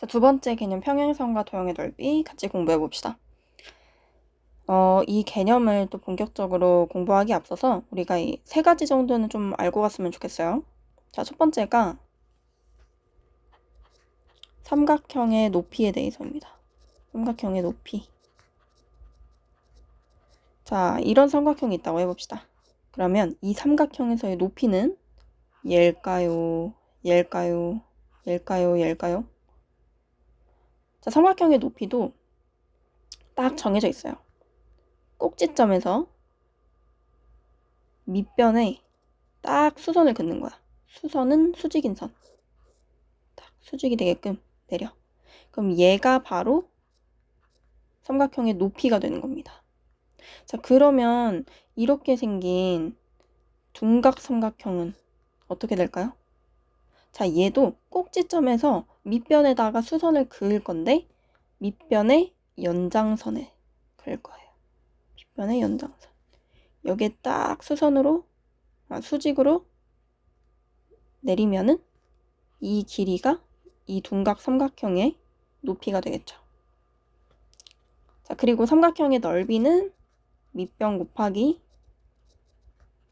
자, 두 번째 개념 평행선과 도형의 넓이 같이 공부해 봅시다. 어, 이 개념을 또 본격적으로 공부하기 앞서서 우리가 이 세 가지 정도는 좀 알고 갔으면 좋겠어요. 자, 첫 번째가 삼각형의 높이에 대해서입니다. 삼각형의 높이. 자, 이런 삼각형이 있다고 해봅시다. 그러면 이 삼각형에서의 높이는 얘일까요? 얘일까요? 얘일까요? 얘일까요? 자, 삼각형의 높이도 딱 정해져 있어요. 꼭지점에서 밑변에 딱 수선을 긋는 거야. 수선은 수직인 선. 딱 수직이 되게끔 내려. 그럼 얘가 바로 삼각형의 높이가 되는 겁니다. 자, 그러면 이렇게 생긴 둔각 삼각형은 어떻게 될까요? 자, 얘도 꼭지점에서 밑변에다가 수선을 그을 건데 밑변의 연장선에 그을 거예요. 밑변의 연장선. 여기에 딱 수선으로 아, 수직으로 내리면은 이 길이가 이 둔각 삼각형의 높이가 되겠죠. 자, 그리고 삼각형의 넓이는 밑변 곱하기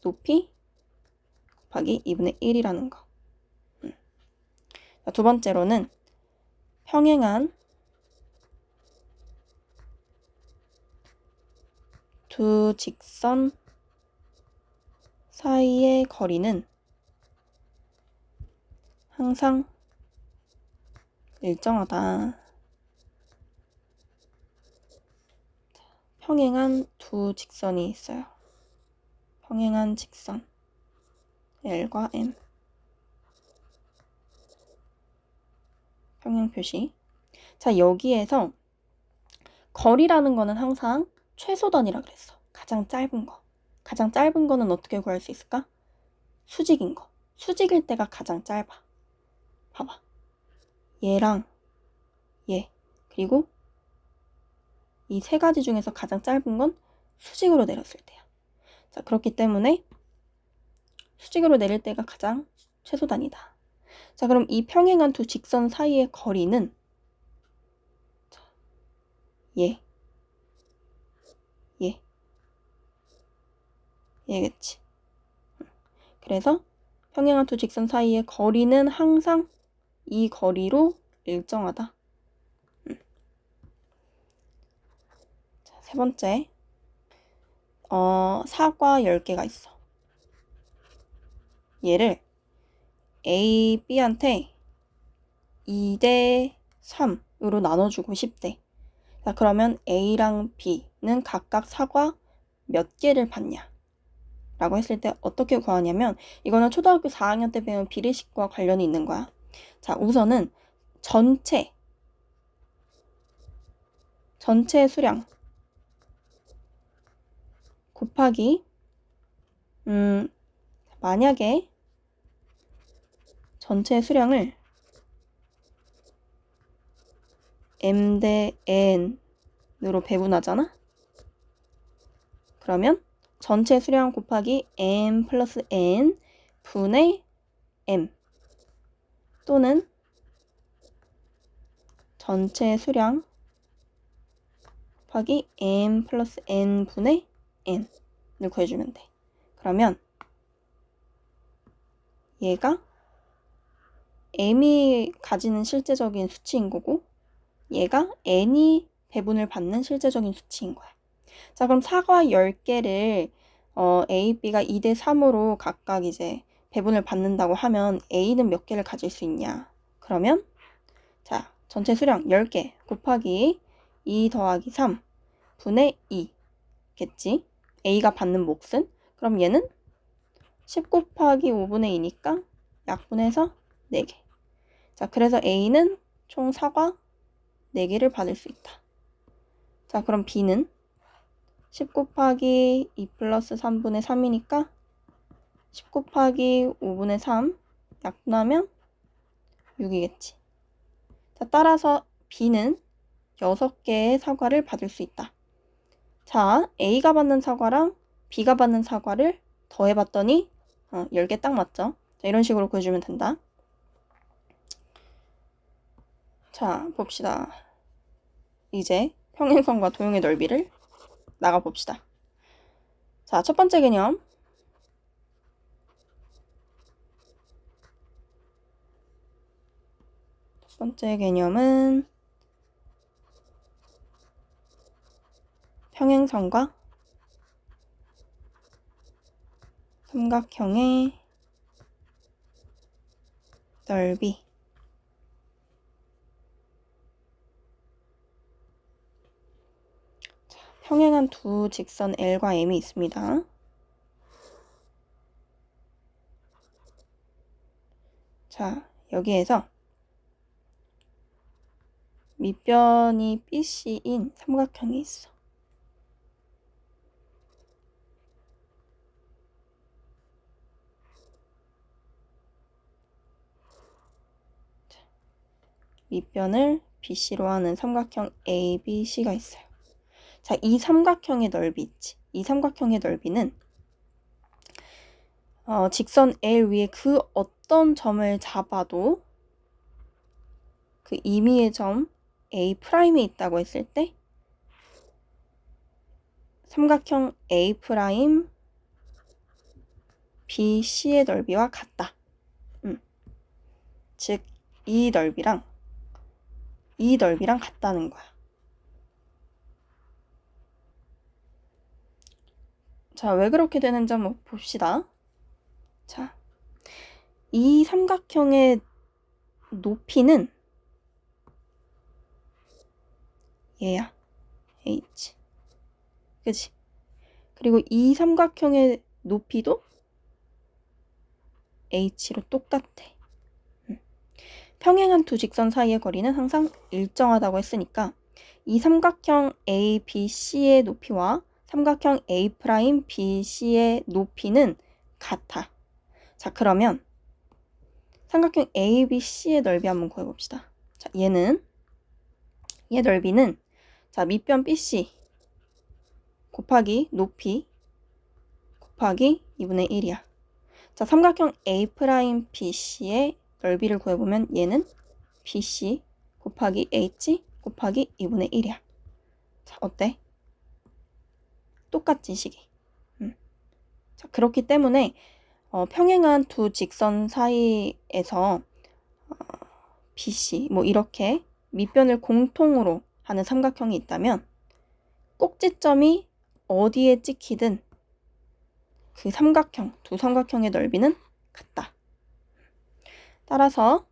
높이 곱하기 2분의 1이라는 거. 두 번째로는 평행한 두 직선 사이의 거리는 항상 일정하다. 평행한 두 직선이 있어요. 평행한 직선 L과 M 평행 표시 자 여기에서 거리라는 거는 항상 최소 단위라 그랬어. 가장 짧은 거. 가장 짧은 거는 어떻게 구할 수 있을까? 수직인 거. 수직일 때가 가장 짧아. 봐봐. 얘랑 얘 그리고 이 세 가지 중에서 가장 짧은 건 수직으로 내렸을 때야. 자 그렇기 때문에 수직으로 내릴 때가 가장 최소 단위다. 자 그럼 이 평행한 두 직선 사이의 거리는 자, 얘, 얘, 얘겠지. 그래서 평행한 두 직선 사이의 거리는 항상 이 거리로 일정하다. 음. 자, 세 번째. 어, 사과 10개가 있어. 얘를 A, B한테 2대 3으로 나눠주고 싶대. 자, 그러면 A랑 B는 각각 사과 몇 개를 받냐? 라고 했을 때 어떻게 구하냐면 이거는 초등학교 4학년 때 배운 비례식과 관련이 있는 거야. 자, 우선은 전체 전체 수량 곱하기 음 만약에 전체 수량을 m 대 n으로 배분하잖아. 그러면 전체 수량 곱하기 m 플러스 n 분의 m 또는 전체 수량 곱하기 m 플러스 n 분의 n을 구해주면 돼. 그러면 얘가 m이 가지는 실제적인 수치인 거고 얘가 n이 배분을 받는 실제적인 수치인 거야. 자, 그럼 사과 10개를 어, A, B가 2대 3으로 각각 이제 배분을 받는다고 하면 A는 몇 개를 가질 수 있냐? 그러면 자, 전체 수량 10개 곱하기 2 더하기 3 분의 2겠지? A가 받는 몫은? 그럼 얘는 10 곱하기 5분의 2니까 약분해서 4개. 자, 그래서 A는 총 사과 4개를 받을 수 있다. 자, 그럼 B는 10 곱하기 2 플러스 3분의 3이니까 10 곱하기 5분의 3 약분하면 6이겠지. 자, 따라서 B는 6개의 사과를 받을 수 있다. 자, A가 받는 사과랑 B가 받는 사과를 더해봤더니 어, 10개 딱 맞죠? 자, 이런 식으로 구해주면 된다. 자, 봅시다. 이제 평행선과 도형의 넓이를 나가 봅시다. 자, 첫 번째 개념. 첫 번째 개념은 평행선과 삼각형의 넓이. 자, 평행한 두 직선 L과 M이 있습니다. 자, 여기에서 밑변이 BC인 삼각형이 있어. 밑변을 BC로 하는 삼각형 ABC가 있어요. 자, 이 삼각형의 넓이 있지. 이 삼각형의 넓이는 어, 직선 L 위에 그 어떤 점을 잡아도 그 임의의 점 A 프라임에 있다고 했을 때 삼각형 A 프라임 BC의 넓이와 같다. 음. 즉, 이 넓이랑 이 넓이랑 같다는 거야. 자, 왜 그렇게 되는지 한번 봅시다. 자, 이 삼각형의 높이는 얘야. h. 그치? 그리고 이 삼각형의 높이도 h로 똑같아. 평행한 두 직선 사이의 거리는 항상 일정하다고 했으니까 이 삼각형 ABC의 높이와 삼각형 A'BC의 높이는 같아. 자, 그러면 삼각형 ABC의 넓이 한번 구해봅시다. 자, 얘는 얘 넓이는 자, 밑변 BC 곱하기 높이 곱하기 2분의 1이야. 자, 삼각형 A'BC의 넓이를 구해보면 얘는 BC 곱하기 H 곱하기 2분의 1이야. 자, 어때? 똑같지, 식이. 음. 자, 그렇기 때문에 어, 평행한 두 직선 사이에서 어, BC 뭐 이렇게 밑변을 공통으로 하는 삼각형이 있다면 꼭지점이 어디에 찍히든 그 삼각형, 두 삼각형의 넓이는 같다. 따라서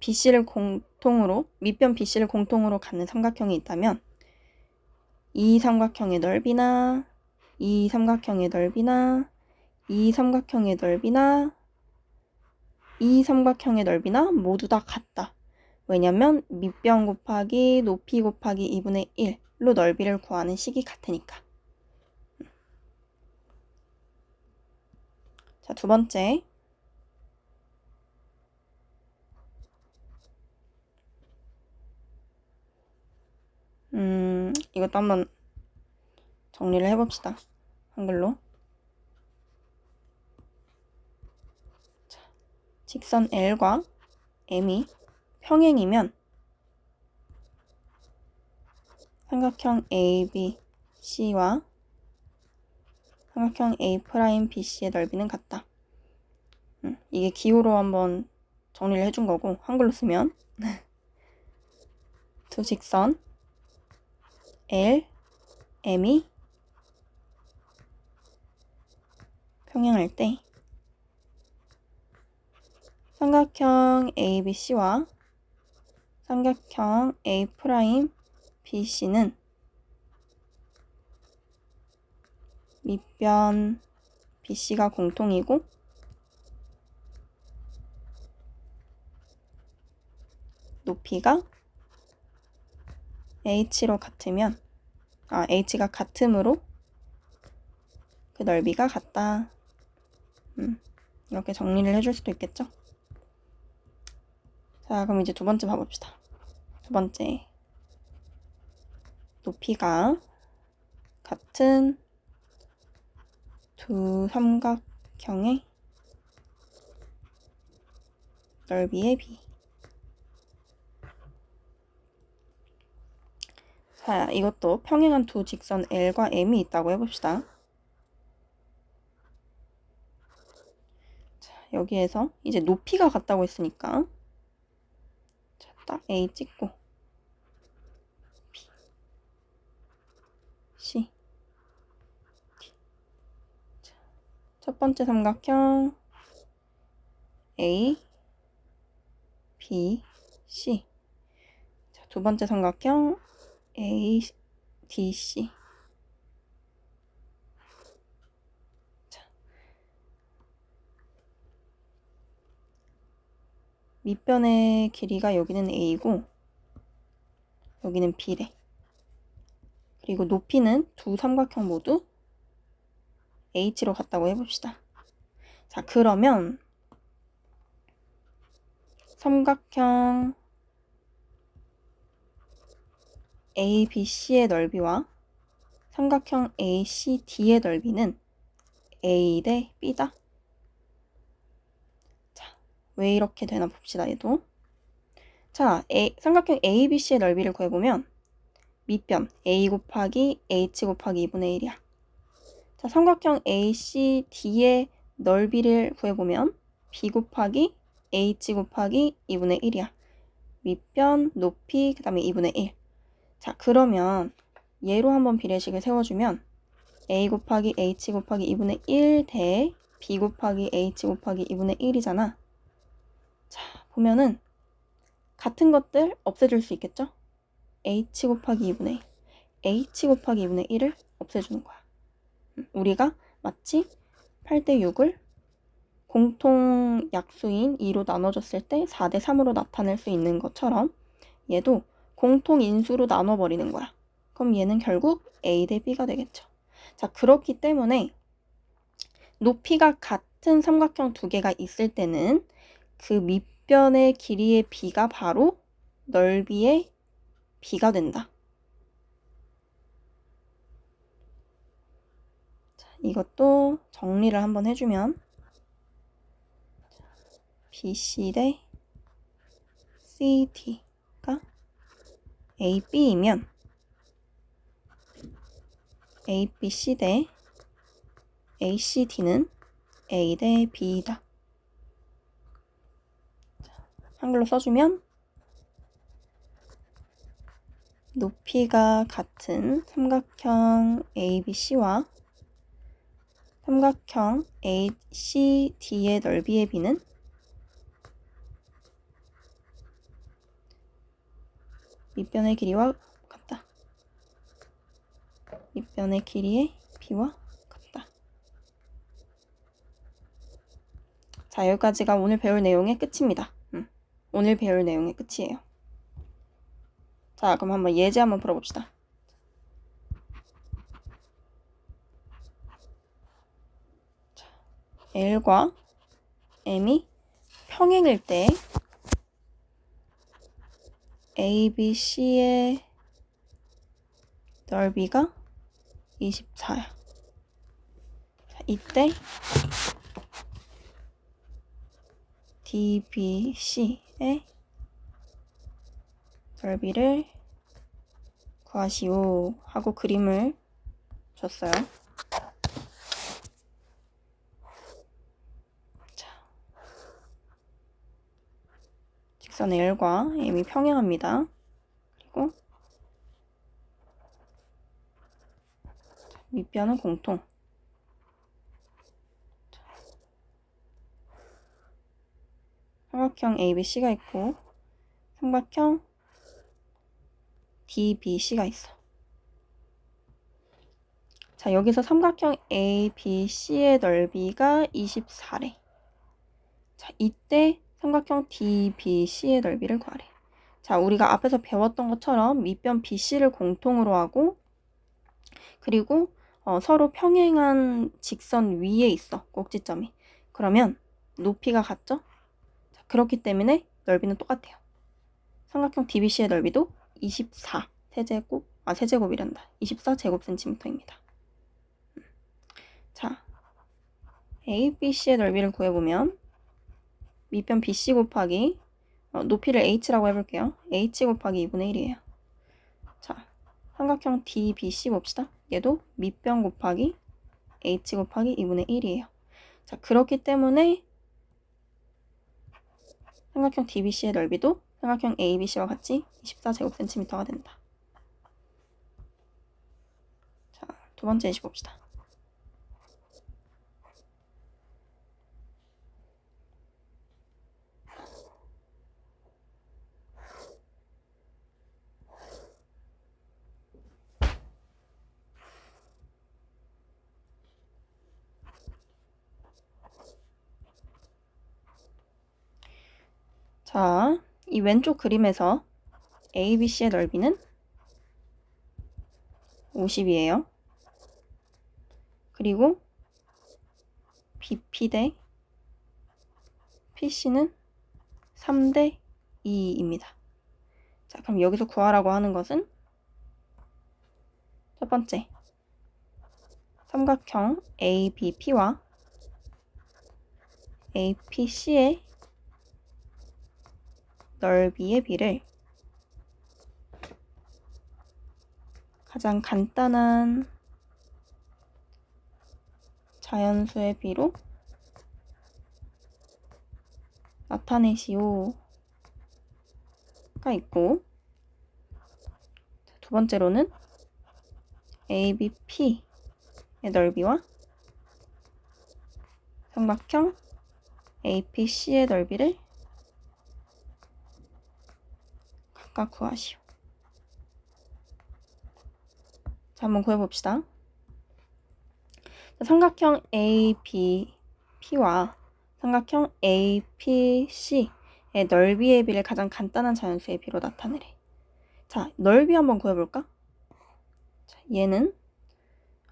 BC를 공통으로 밑변 BC를 공통으로 갖는 삼각형이 있다면 이 삼각형의 넓이나 이 삼각형의 넓이나 이 삼각형의 넓이나 이 삼각형의 넓이나 모두 다 같다. 왜냐면 밑변 곱하기 높이 곱하기 2분의 1로 넓이를 구하는 식이 같으니까. 자, 두 번째. 음, 이것도 한번 정리를 해봅시다. 한글로. 자, 직선 L과 M이 평행이면 삼각형 ABC와 삼각형 A'BC의 넓이는 같다. 음, 이게 기호로 한번 정리를 해준 거고 한글로 쓰면 두 직선 L, M이 평행할 때 삼각형 ABC와 삼각형 A'BC는 밑변 BC가 공통이고 높이가 h로 같으면 아 h가 같으므로 그 넓이가 같다. 음, 이렇게 정리를 해줄 수도 있겠죠? 자, 그럼 이제 두 번째 봐봅시다. 두 번째. 높이가 같은 두 삼각형의 넓이의 비. 자, 이것도 평행한 두 직선 L과 M이 있다고 해봅시다. 자, 여기에서 이제 높이가 같다고 했으니까 자, 딱 A 찍고 B, C. 자, 첫 번째 삼각형 A, B, C. 자, 두 번째 삼각형 A, D, C. 자. 밑변의 길이가 여기는 A고 여기는 B래. 그리고 높이는 두 삼각형 모두 H로 같다고 해봅시다. 자, 그러면 삼각형 ABC의 넓이와 삼각형 ACD의 넓이는 A 대 B다. 자, 왜 이렇게 되나 봅시다, 얘도. 자, A, 삼각형 ABC의 넓이를 구해보면 밑변 A 곱하기 H 곱하기 2분의 1이야. 자, 삼각형 ACD의 넓이를 구해보면 B 곱하기 H 곱하기 2분의 1이야. 밑변, 높이, 그 다음에 2분의 1. 자, 그러면 얘로 한번 비례식을 세워주면 A 곱하기 H 곱하기 2분의 1 대 B 곱하기 H 곱하기 2분의 1이잖아. 자, 보면은 같은 것들 없애줄 수 있겠죠? H 곱하기 2분의 1. H 곱하기 2분의 1을 없애주는 거야. 음, 우리가 마치 8대 6을 공통 약수인 2로 나눠줬을 때 4대 3으로 나타낼 수 있는 것처럼 얘도 공통 인수로 나눠버리는 거야. 그럼 얘는 결국 A 대 B가 되겠죠. 자, 그렇기 때문에 높이가 같은 삼각형 두 개가 있을 때는 그 밑변의 길이의 B가 바로 넓이의 B가 된다. 자, 이것도 정리를 한번 해주면 BC 대 CD가 AB이면 ABC 대 ACD는 A 대 B이다. 한글로 써주면 높이가 같은 삼각형 ABC와 삼각형 ACD의 넓이의 비는 밑변의 길이와 같다. 밑변의 길이의 비와 같다. 자, 여기까지가 오늘 배울 내용의 끝입니다. 음, 오늘 배울 내용의 끝이에요. 자, 그럼 한번 예제 한번 풀어봅시다. 자, L과 M이 평행일 때 ABC의 넓이가 24야. 자, 이때 DBC의 넓이를 구하시오 하고 그림을 줬어요. 직선 L과 M이 평행합니다. 그리고 밑변은 공통. 삼각형 ABC가 있고 삼각형 DBC가 있어. 자, 여기서 삼각형 ABC의 넓이가 24래. 자, 이때 삼각형 DBC의 넓이를 구하래. 자, 우리가 앞에서 배웠던 것처럼 밑변 BC를 공통으로 하고 그리고 어, 서로 평행한 직선 위에 있어. 꼭지점이. 그러면 높이가 같죠? 자, 그렇기 때문에 넓이는 똑같아요. 삼각형 DBC의 넓이도 24 세제곱, 아 세제곱이란다. 24 제곱 센티미터입니다. 음. 자, ABC의 넓이를 구해보면 밑변 BC 곱하기 어, 높이를 H라고 해볼게요. H 곱하기 2분의 1이에요. 자, 삼각형 DBC 봅시다. 얘도 밑변 곱하기 h 곱하기 2분의 1이에요. 자, 그렇기 때문에 삼각형 DBC의 넓이도 삼각형 ABC와 같이 24제곱센티미터가 된다. 자, 두 번째 예시 봅시다. 자, 이 왼쪽 그림에서 ABC의 넓이는 50이에요. 그리고 BP 대 PC는 3 대 2입니다. 자, 그럼 여기서 구하라고 하는 것은 첫 번째 삼각형 ABP와 APC의 넓이의 비를 가장 간단한 자연수의 비로 나타내시오가 있고 두 번째로는 ABP의 넓이와 삼각형 APC의 넓이를 각각 구하시오. 자, 한번 구해봅시다. 자, 삼각형 ABP와 삼각형 APC의 넓이의 비를 가장 간단한 자연수의 비로 나타내래. 자, 넓이 한번 구해볼까? 자, 얘는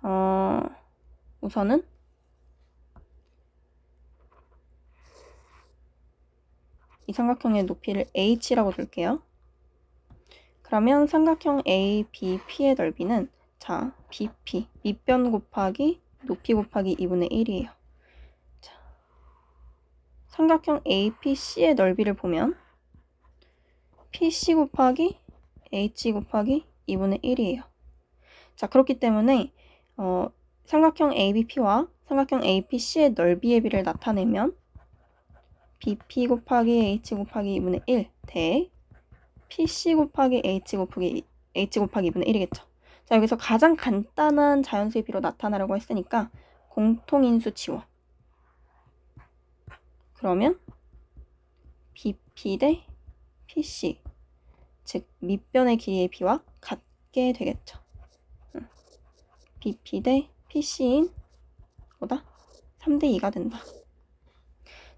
어, 우선은 이 삼각형의 높이를 h라고 줄게요. 그러면 삼각형 ABP의 넓이는 자, BP, 밑변 곱하기 높이 곱하기 2분의 1이에요. 자, 삼각형 APC의 넓이를 보면 PC 곱하기 H 곱하기 2분의 1이에요. 자, 그렇기 때문에 어, 삼각형 ABP와 삼각형 APC의 넓이의 비를 나타내면 BP 곱하기 H 곱하기 2분의 1 대 PC 곱하기 H 곱하기 H 곱하기 2분의 1이겠죠. 자, 여기서 가장 간단한 자연수의 비로 나타나려고 했으니까 공통인수 지워. 그러면 BP 대 PC 즉 밑변의 길이의 비와 같게 되겠죠. BP 대 PC인 보다 3대 2가 된다.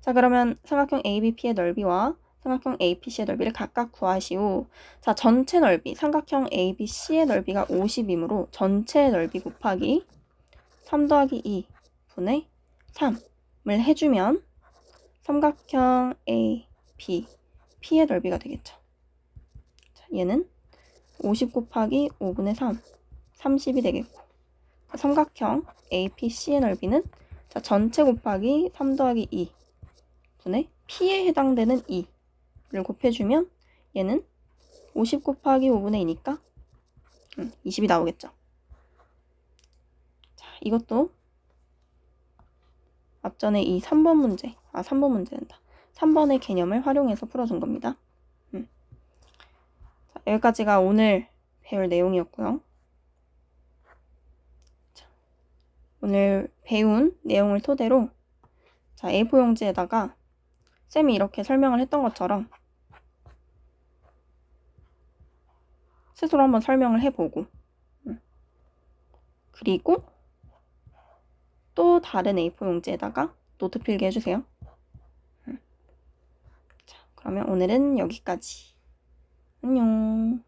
자, 그러면 삼각형 ABP의 넓이와 삼각형 APC의 넓이를 각각 구하시오. 자, 전체 넓이, 삼각형 ABC의 넓이가 50이므로 전체 넓이 곱하기 3 더하기 2 분의 3을 해주면 삼각형 ABP의 넓이가 되겠죠. 자, 얘는 50 곱하기 5분의 3, 30이 되겠고 삼각형 APC의 넓이는 자, 전체 곱하기 3 더하기 2 분의 P에 해당되는 2 를 곱해주면 얘는 50 곱하기 5분의 2니까 음, 20이 나오겠죠. 자, 이것도 앞전에 이 3번 문제, 아 3번 문제 된다. 3번의 개념을 활용해서 풀어준 겁니다. 음. 자, 여기까지가 오늘 배울 내용이었고요. 자, 오늘 배운 내용을 토대로 자, A4 용지에다가 쌤이 이렇게 설명을 했던 것처럼 스스로 한번 설명을 해보고 음. 그리고 또 다른 A4 용지에다가 노트 필기 해주세요. 음. 자, 그러면 오늘은 여기까지. 안녕.